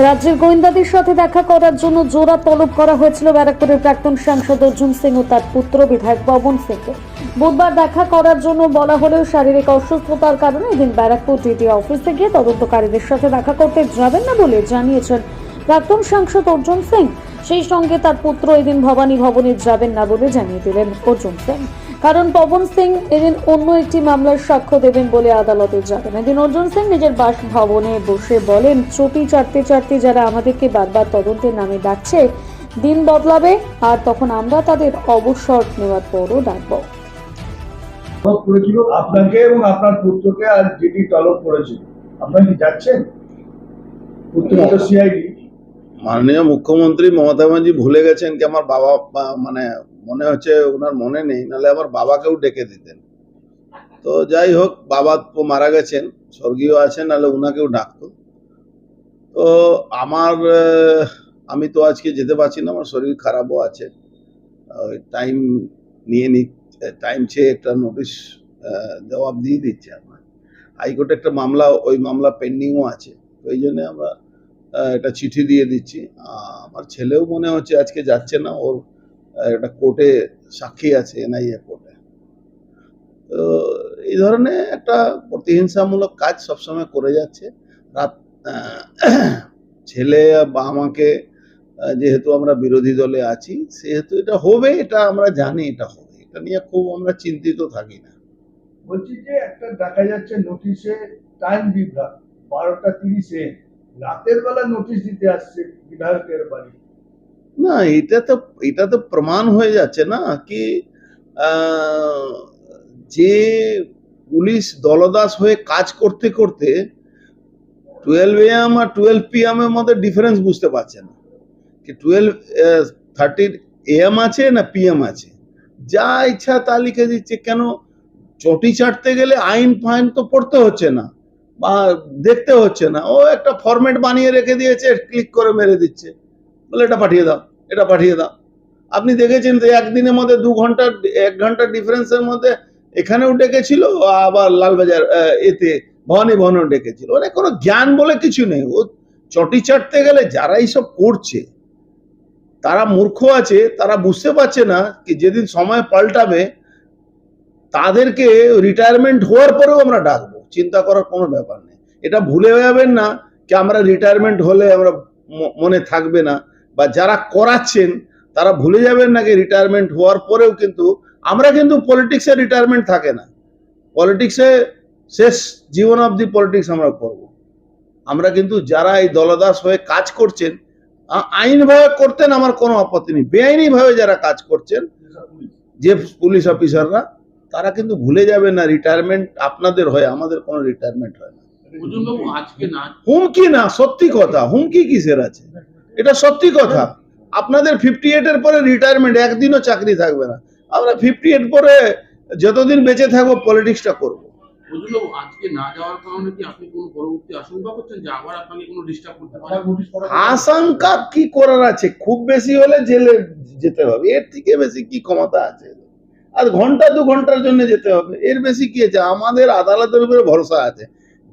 রাজ্যের গোয়েন্দাদের সাথে দেখা করার জন্য জোড়া তলব করা হয়েছিল ব্যারাকপুরের প্রাক্তন সাংসদ অর্জুন সিং ও তার পুত্র বিধায়ক পবন সিংকে। বুধবার দেখা করার জন্য বলা হলেও শারীরিক অসুস্থতার কারণে এদিন ব্যারাকপুর ডিডি অফিসে গিয়ে তদন্তকারীদের সাথে দেখা করতে যাবেন না বলে জানিয়েছেন প্রাক্তন সাংসদ অর্জুন সিং। সেই সঙ্গে তার পুত্র এদিন ভবানী ভবনে যাবেন না বলে জানিয়ে দিলেন অর্জুন সিং। কারণ পবন সিং এদিন অন্য একটি মামলার সাক্ষ্য দেবেন বলে আদালতে যাবেন এদিন অর্জুন সিং নিজের বাসভবনে বসে বলেন চটি চাটতে চাটতে যারা আমাদেরকে বারবার তদন্তের নামে ডাকছে দিন বদলাবে আর তখন আমরা তাদের অবসর নেওয়ার পরও ডাকবো। করেছিল আপনাকে এবং আপনার পুত্রকে আর জিডি তলব করেছিল। আপনারা কি যাচ্ছেন? পুত্র সিআইডি মাননীয় মুখ্যমন্ত্রী মমতা ব্যানার্জি ভুলে গেছেন কি আমার বাবা মানে মনে হচ্ছে ওনার মনে নেই, নাহলে আমার বাবাকেও ডেকে দিতেন। তো যাই হোক, বাবা তো মারা গেছেন, স্বর্গীয় আছেন, নাহলে ওনাকেও ডাকতো। তো আমার আমি তো আজকে যেতে পারছি না, আমার শরীর খারাপও আছে। টাইম নিয়ে নি, টাইম চেয়ে একটা নোটিশ জবাব দিয়ে দিচ্ছে আমার। হাইকোর্টে একটা মামলা, ওই মামলা পেন্ডিংও আছে। ওই জন্য আমরা একটা চিঠি দিয়ে দিচ্ছি। আমার ছেলেও মনে হচ্ছে আজকে যাচ্ছে না। ওর একটা কোর্টে সাক্ষী আছে, এনআইএ কোর্টে। তো এই ধরনের একটা প্রতিহিংসামূলক কাজ সবসময় করে যাচ্ছে। রাত ছেলে বা আমাকে যেহেতু আমরা বিরোধী দলে আছি, সেহেতু এটা হবে, এটা আমরা জানি এটা হবে। এটা নিয়ে খুব আমরা চিন্তিত থাকি না। বলছি যে একটা দেখা যাচ্ছে নোটিশে টাইম বিভ্রাট, বারোটা তিরিশে। রাতের বেলা নোটিশ দিতে আসছে বিধায়কের বাড়ি। না, এটা তো এটা তো প্রমাণ হয়ে যাচ্ছে না কি যে পুলিশ দলদাস হয়ে কাজ করতে করতে টুয়েলভ এম আর টুয়েলভ পিএম এর মধ্যে ডিফারেন্স বুঝতে পারছে না। কি টুয়েলভ থার্টি এম আছে না পিএম আছে? যা ইচ্ছা তা লিখে দিচ্ছে, কেন চটি চাটতে গেলে আইন ফাইন তো পড়তে হচ্ছে না। দেখতে হচ্ছে না। ও একটা ফরম্যাট বানিয়ে রেখে দিয়েছে ক্লিক করে মেরে দিচ্ছে। বলে, এটা পাঠিয়ে দাও, এটা পাঠিয়ে দাও। আপনি দেখেছেন যে একদিনের মধ্যে দু ঘণ্টা, এক ঘণ্টার ডিফারেন্সের মধ্যে এখানেও ডেকেছিল, আবার লালবাজার এতে ভবানী ভবনেও ডেকেছিল। মানে কোনো জ্ঞান বলে কিছু নেই। ও চটি চাটতে গেলে যারা এইসব করছে, তারা মূর্খ আছে, তারা বুঝতে পারছে না কি যেদিন সময় পাল্টাবে, তাদেরকে রিটায়ারমেন্ট হওয়ার পরেও আমরা ডাকবো। চিন্তা করার কোনো ব্যাপার নেই। এটা ভুলে যাবেন না কি আমরা রিটায়ারমেন্ট হলে আমরা মনে থাকবে না বা যারা করাচ্ছেন তারা ভুলে যাবেন না নাকি রিটায়ারমেন্ট হওয়ার পরেও কিন্তু আমরা কিন্তু পলিটিক্সে রিটায়ারমেন্ট থাকে না। পলিটিক্সে শেষ জীবন অবধি পলিটিক্স আমরা করব। আমরা কিন্তু যারা এই দলদাস হয়ে কাজ করছেন আইনভাবে করতেন আমার কোনো আপত্তি নেই। বেআইনিভাবে যারা কাজ করছেন যে পুলিশ অফিসাররা তারা কিন্তু ভুলে যাবে না রিটায়ারমেন্ট আপনাদের হয় আমাদের কোনো রিটায়ারমেন্ট হয় না। হুমকি না সত্যি কথা হুমকি কিসের আছে? এটা সত্যি কথা। আপনাদের ফিফটি এর পরে রিটায়ারমেন্ট একদিনও চাকরি থাকবে না। আমরা ফিফটি এইট পরে যতদিন বেঁচে থাকব পলিটিক্সটা করব। আশঙ্কা কি করার আছে? খুব বেশি হলে জেলে যেতে হবে। এর থেকে বেশি কি ক্ষমতা আছে? আর ঘণ্টা দু ঘণ্টার জন্য যেতে হবে। এর বেশি কি আছে? আমাদের আদালতের উপরে ভরসা আছে।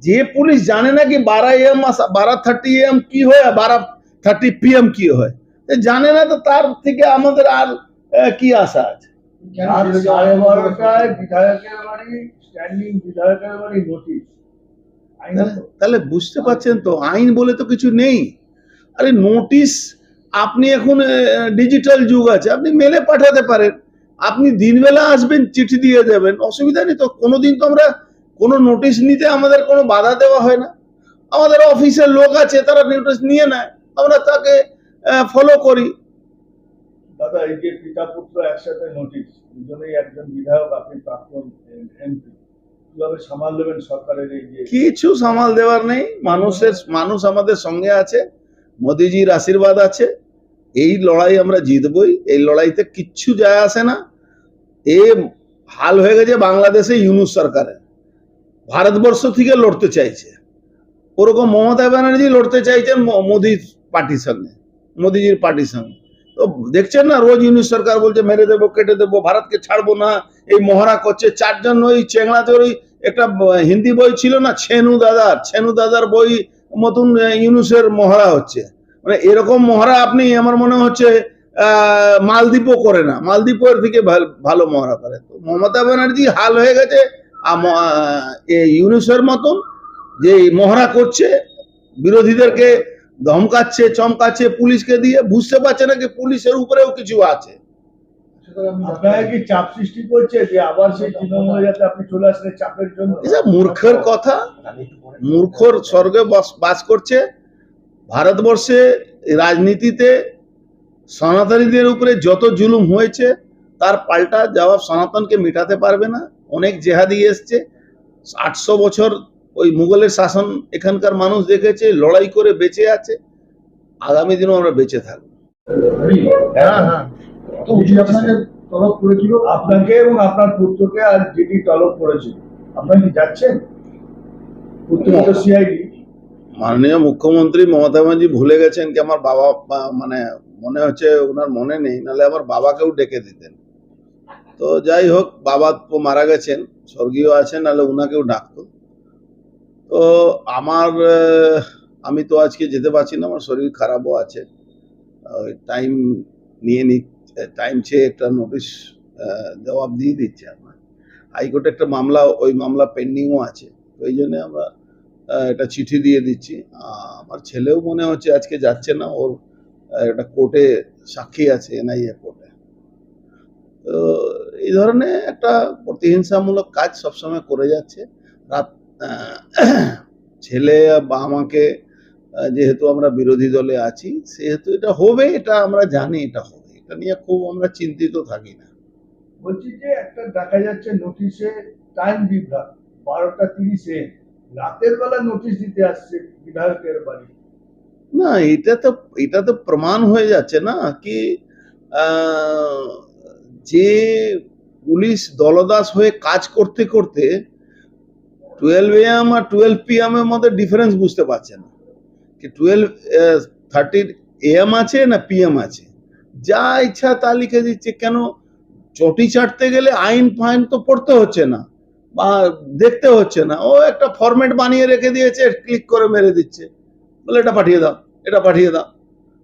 যে পুলিশ জানে না কি বারো এম বারো থার্টি এম কি হয় বারো থার্টি পিএম কি হয় জানে না তো তার থেকে আমাদের আর কি আশা আছে? রাত সাড়ে বারোটায় বিধায়কের বাড়ি স্ট্যান্ডিং বিধায়কের বাড়ি নোটিশ তাহলে- তাহলে বুঝতে পারছেন তো আইন বলে তো কিছু নেই। আরে নোটিশ আপনি এখন ডিজিটাল যুগ আছে আপনি মেলে পাঠাতে পারেন। আপনি দিনবেলা আসবেন চিঠি দিয়ে দেবেন অসুবিধা নেই তো। কোনোদিন তো আমরা কোনো নোটিশ নিতে আমাদের কোনো বাধা দেওয়া হয় না। আমাদের অফিসের লোক আছে তারা নোটিশ নিয়ে নেয়। আমরা তাকে ফলো করি। দাদা এই যে পিতা পুত্র একসাথে নোটিশ দুজনেই একজন বিধায়ক আপনি প্রাক্তন এমপি কীভাবে সামাল দেবেন সরকারের এই যে কিছু সামাল দেওয়ার নেই। মানুষের মানুষ আমাদের সঙ্গে আছে। মোদিজির আশীর্বাদ আছে। এই লড়াই আমরা জিতবই। এই লড়াইতে কিচ্ছু যায় আসে না। এ হাল হয়ে গেছে বাংলাদেশে ইউনুস সরকারের। ভারতবর্ষ থেকে লড়তে চাইছে। ওরকম মমতা ব্যানার্জি লড়তে চাইছেন মোদির পার্টির সঙ্গে, মোদিজির পার্টির সঙ্গে। তো দেখছেন না, রোজ ইউনুস সরকার বলছে, মেরে দেবো, কেটে দেবো, ভারতকে ছাড়বো না, এই মহড়া করছে। চারজন ওই চেংড়াতে ওই একটা হিন্দি বই ছিল না, ছেনু দাদার ছেনু দাদার বই মতন ইউনুসের মহড়া হচ্ছে। মানে এরকম মহড়া আপনি, আমার মনে হচ্ছে মালদ্বীপও করে না। মালদ্বীপের থেকে ভাল- মহড়া করে। তো মমতা ব্যানার্জি হাল হয়ে গেছে। ইউনুসের মতন যে মহড়া করছে বিরোধীদেরকে ধমকাচ্ছে চমকাচ্ছে পুলিশকে দিয়ে বুঝতে পারছে না যে পুলিশের উপরেও কিছু আছে। মূর্খের কথা মূর্খর স্বর্গে বাস করছে। ভারতবর্ষে রাজনীতিতে সনাতনীদের উপরে যত জুলুম হয়েছে তার পাল্টা জবাব সনাতনকে মেটাতে পারবে না। অনেক জেহাদি এসছে। আটশো বছর ওই মুঘলের শাসন এখানকার মানুষ দেখেছে লড়াই করে বেঁচে আছে। আগামী দিনও আমরা বেঁচে থাকব। হ্যাঁ হ্যাঁ। আপনাকে তলব করেছিল? আপনাকে এবং আপনার পুত্রকে আর যেটি তলব করেছিল। আপনারা কি যাচ্ছেন? পুত্র সিআইডি। মাননীয় মুখ্যমন্ত্রী মমতা ব্যানার্জি ভুলে গেছেন কি আমার বাবা মানে মনে হচ্ছে ওনার মনে নেই, নাহলে আমার বাবাকেও ডেকে দিতেন। তো যাই হোক, বাবা তো মারা গেছেন, স্বর্গীয় আছেন, নাহলে ওনাকেও ডাকতো। তো আমার আমি তো আজকে যেতে পারছি না, আমার শরীর খারাপও আছে। টাইম নিয়ে নি টাইম চেয়ে একটা নোটিশ জবাব দিয়ে দিচ্ছে আমার। হাইকোর্টে একটা মামলা, ওই মামলা পেন্ডিংও আছে এই জন্য আমরা একটা চিঠি দিয়ে দিচ্ছি। আমার ছেলেও মনে হচ্ছে আজকে যাচ্ছে না, ওর একটা কোর্টে সাক্ষী আছে, এনআইএ কোর্টে। তো এই ধরনের একটা প্রতিহিংসামূলক কাজ সবসময় করে যাচ্ছে। রাত ছেলে বা আমাকে যেহেতু আমরা বিরোধী দলে আছি, সেহেতু এটা হবে, এটা আমরা জানি এটা হবে। এটা নিয়ে খুব আমরা চিন্তিত থাকি না। বলছি যে একটা দেখা যাচ্ছে নোটিশে টাইম বিভ্রাট, বারোটা তিরিশে। রাতের বেলা নোটিশ দিতে আসছে বিধায়কের বাড়ি। না, এটা তো এটা তো প্রমাণ হয়ে যাচ্ছে না কি যে পুলিশ দলদাস হয়ে কাজ করতে করতে টুয়েলভ এম আর টুয়েলভ পি এম এর মধ্যে ডিফারেন্স বুঝতে পারছে না। কি টুয়েলভ থার্টি এম আছে না পি এম আছে? যা ইচ্ছা তা লিখে দিচ্ছে, কেন চটি চাটতে গেলে আইন ফাইন তো পড়তে হচ্ছে না বা দেখতে হচ্ছে না। ও একটা ফরম্যাট বানিয়ে রেখে দিয়েছে ক্লিক করে মেরে দিচ্ছে। বলে এটা পাঠিয়ে দাও, এটা পাঠিয়ে দাও।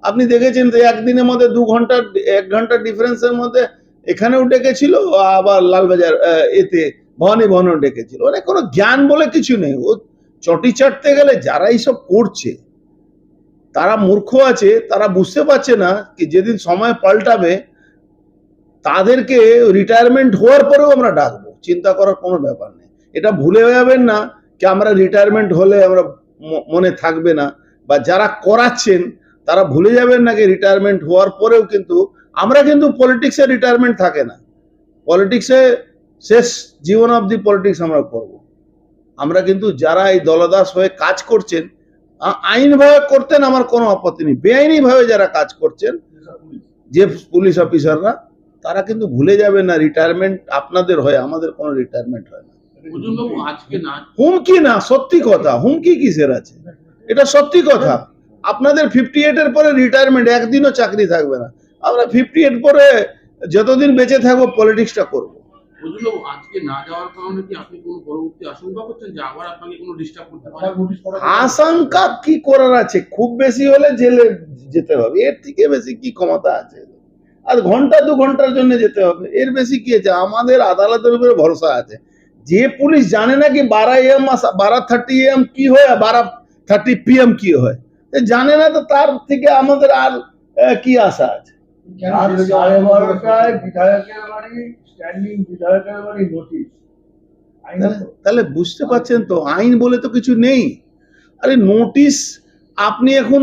আপনি দেখেছেন যে একদিনের মধ্যে দু ঘণ্টা এক ঘণ্টার ডিফারেন্সের মধ্যে এখানেও ডেকেছিল, আবার লালবাজার এতে ভবানী ভবনও ডেকেছিল। মানে কোনো জ্ঞান বলে কিছু নেই। ও চটি চাটতে গেলে যারা এইসব করছে, তারা মূর্খ আছে, তারা বুঝতে পারছে না কি যেদিন সময় পাল্টাবে, তাদেরকে রিটায়ারমেন্ট হওয়ার পরেও আমরা ডাকবো। চিন্তা করার কোনো ব্যাপার নেই। এটা ভুলে যাবেন না, কি আমরা রিটায়ারমেন্ট হলে আমরা মনে থাকবে না। বা যারা করাচ্ছেন তারা ভুলে যাবেন নাকি রিটায়ারমেন্ট হওয়ার পরেও কিন্তু আমরা কিন্তু পলিটিক্সে রিটায়ারমেন্ট থাকে না। পলিটিক্সে শেষ জীবন অবধি পলিটিক্স আমরা করব। আমরা কিন্তু যারা এই দলদাস হয়ে কাজ করছেন আইনভাবে করতেন আমার কোনো আপত্তি নেই। বেআইনিভাবে যারা কাজ করছেন যে পুলিশ অফিসাররা তারা কিন্তু ভুলে যাবে না রিটায়ারমেন্ট আপনাদের হয় আমাদের কোনো রিটায়ারমেন্ট হয় না হুমকি না সত্যি কথা হুমকি কিসের আছে? এটা সত্যি কথা। আপনাদের ফিফটি এর পরে রিটায়ারমেন্ট একদিনও চাকরি থাকবে না। আমরা ফিফটি এইট পরে যতদিন বেঁচে থাকব পলিটিক্সটা করব। অর্জুনবাবু আজকে না যাওয়ার কারণে কি আপনি কোনো পরবর্তী আশঙ্কা করছেন যে আবার আপনাকে কোনো ডিস্টার্ব করতে পারে? আশঙ্কা কি করার আছে? খুব বেশি হলে জেলে যেতে হবে। এর থেকে বেশি কি ক্ষমতা আছে? আর ঘণ্টা দু ঘণ্টার জন্য যেতে হবে। এর বেশি কি আছে? আমাদের আদালতের উপরে ভরসা আছে। যে পুলিশ জানে না কি বারো এম বারো থার্টি এম কি হয় বারো থার্টি পিএম কি হয়? জানে না তো তার থেকে আমাদের আর কি আশা আছে? তাহলে বুঝতে পারছেন তো আইন বলে তো কিছু নেই। আরে নোটিশ আপনি এখন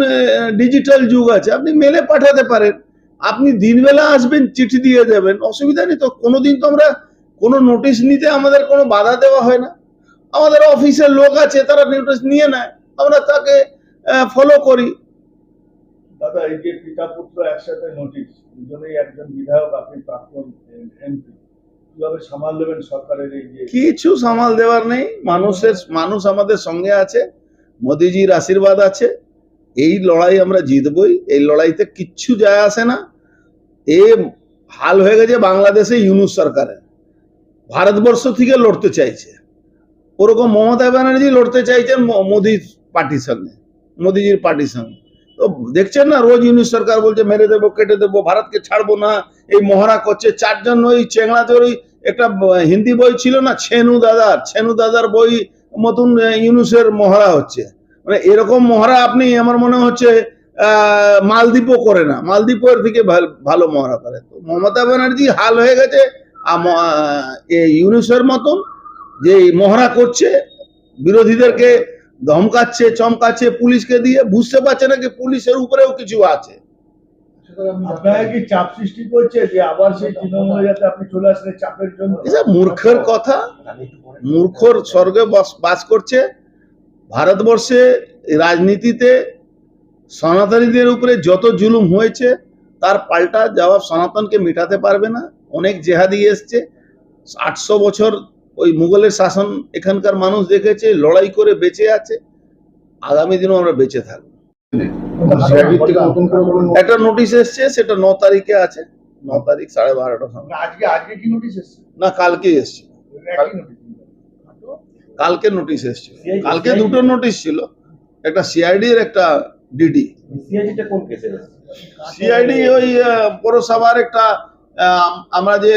ডিজিটাল যুগ আছে আপনি মেলে পাঠাতে পারেন। আপনি দিনবেলা আসবেন চিঠি দিয়ে দেবেন অসুবিধা নেই তো। কোনোদিন তো আমরা কোনো নোটিশ নিতে আমাদের কোনো বাধা দেওয়া হয় না। আমাদের অফিসের লোক আছে তারা নোটিশ নিয়ে নেয়। আমরা তাকে ফলো করি। দাদা এই যে পিতা পুত্র একসাথে নোটিশ দুজনেই একজন বিধায়ক আপনি প্রাক্তন এমপি কীভাবে সামাল দেবেন সরকারের এই যে কিছু সামাল দেওয়ার নেই। মানুষের মানুষ আমাদের সঙ্গে আছে। মোদিজির আশীর্বাদ আছে। এই লড়াই আমরা জিতবই। এই লড়াইতে কিচ্ছু যায় আসে না। এ হাল হয়ে গেছে বাংলাদেশে ইউনুস সরকারের। ভারতবর্ষ থেকে লড়তে চাইছে। ওরকম মমতা ব্যানার্জি লড়তে চাইছেন মোদির পার্টির সঙ্গে মোদিজির পার্টির সঙ্গে তো দেখছেন না, রোজ ইউনিশ সরকার বলছে মেরে দেবো, কেটে দেবো, ভারতকে ছাড়বো না, এই মহড়া করছে। চারজন ওই চেংড়াতে ওই একটা হিন্দি বই ছিল না, ছেনু দাদার ছেনু দাদার বই মতন ইউনুসের মহড়া হচ্ছে। মানে এরকম মহড়া আপনি, আমার মনে হচ্ছে মালদ্বীপও করে না। মালদ্বীপের থেকে ভাল- মহড়া করে। তো মমতা ব্যানার্জি হাল হয়ে গেছে ইউনুসের মতন, যে মহড়া করছে, বিরোধীদেরকে ধমকাচ্ছে চমকাচ্ছে পুলিশকে দিয়ে বুঝতে পারছে না কি পুলিশের উপরেও কিছু আছে। মূর্খের কথা। মূর্খর স্বর্গে বাস করছে। ভারতবর্ষে রাজনীতিতে সনাতনীদের উপরে যত জুলুম হয়েছে তার পাল্টা জবাব সনাতনকে মেটাতে পারবে না। অনেক জেহাদি এসছে। আটশো বছর ওই মুঘলের শাসন এখানকার মানুষ দেখেছে লড়াই করে বেঁচে আছে আগামী দিনেও আমরা বেঁচে থাকব। একটা নোটিশ এসছে সেটা ন তারিখে আছে ন তারিখ সাড়ে বারোটার সময়। আজকে আজকে কি নোটিশ এসছে? না কালকে এসছে। কালকে নোটিশ এসেছিল কালকে দুটো নোটিশ ছিল একটা সিআইডি এর একটা ডিডি সিআইডিটা কোন কেসে সিআইডি ওই পৌরসভার একটা আমরা যে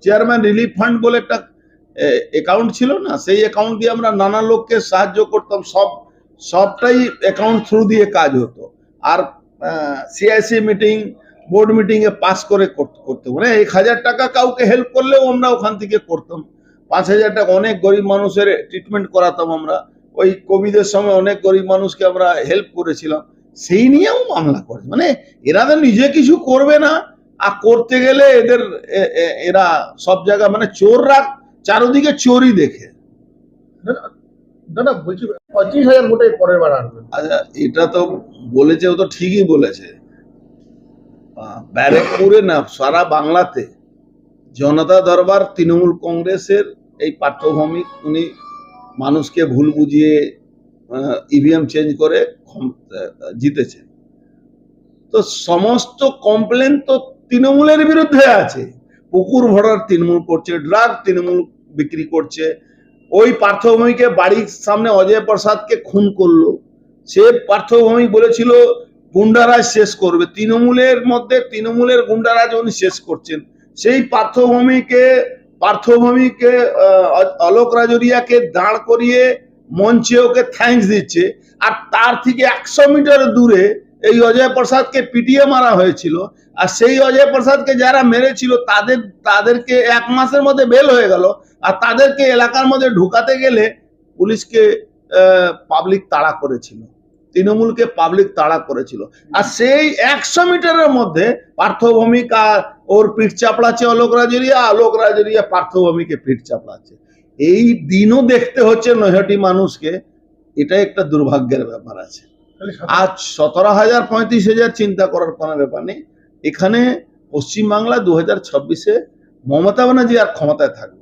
চেয়ারম্যান রিলিফ ফান্ড বলে একটা অ্যাকাউন্ট ছিল না, সেই অ্যাকাউন্ট দিয়ে আমরা নানা লোককে সাহায্য করতাম, সব, সবটাই অ্যাকাউন্ট থ্রু দিয়ে কাজ হতো। আর সিআইসি মিটিং বোর্ড মিটিং এ পাস কর- করতে মানে এক হাজার টাকা কাউকে হেল্প করলেও আমরা ওখান থেকে করতাম। পাঁচ হাজার টাকা, অনেক গরিব মানুষের ট্রিটমেন্ট করাতাম আমরা। ওই কোভিডের সময় অনেক গরিব মানুষকে আমরা হেল্প করেছিলাম। সেই নিয়েও মামলা করে মানে এরা তো নিজে কিছু করবে না। আর করতে গেলে এদের এরা সব জায়গা মানে চোররা চারদিকে চোরই দেখে। পঁচিশ হাজার আচ্ছা এটা তো বলেছে ও তো ঠিকই বলেছে। না সারা বাংলাতে জনতা দরবার তৃণমূল কংগ্রেসের এই পাঠ্যভূমি উনি মানুষকে ভুল বুঝিয়ে ইভিএম চেঞ্জ করে ক্ষম- আহ, জিতেছে। তো সমস্ত কমপ্লেন তো তৃণমূলের বিরুদ্ধে আছে। পুকুর ভরার তৃণমূল করছে, ড্রাগ তৃণমূল বিক্রি করছে। ওই পার্থভূমিকে বাড়ির সামনে অজয় প্রসাদকে খুন করল। সে পার্থভূমি বলেছিল গুন্ডারাজ শেষ করবে। তৃণমূলের মধ্যে তৃণমূলের গুন্ডারাজ উনি শেষ করছেন, সেই পার্থভূমিকে পার্থভূমিকে অলোক রাজরিয়াকে দাঁড় করিয়ে মঞ্চে ওকে থ্যাঙ্কস দিচ্ছে। আর তার থেকে একশো মিটার দূরে এই অজয় প্রসাদকে পিটিয়ে মারা হয়েছিল। আর সেই অজয় প্রসাদকে যারা মেরেছিল, তাদের, তাদেরকে এক মাসের মধ্যে বেল হয়ে গেল। আর তাদেরকে এলাকার মধ্যে ঢুকাতে গেলে পুলিশকে পাবলিক তাড়া করেছিল। তৃণমূলকে পাবলিক তাড়া করেছিল। আর সেই একশো মিটারের মধ্যে পার্থভূমিকা ওর পিঠ চাপড়াচ্ছে অলোক রাজরিয়া আলোক রাজরিয়া পার্থভূমিকে পিঠ চাপড়াচ্ছে। এই দিনও দেখতে হচ্ছে নৈহাটি মানুষকে। এটা একটা দুর্ভাগ্যের ব্যাপার আছে। আজ সতেরো হাজার পঁয়ত্রিশ হাজার চিন্তা করার কোনো ব্যাপার নেই। এখানে পশ্চিমবাংলা দু হাজার ছাব্বিশে মমতা ব্যানার্জি আর ক্ষমতায় থাকবে।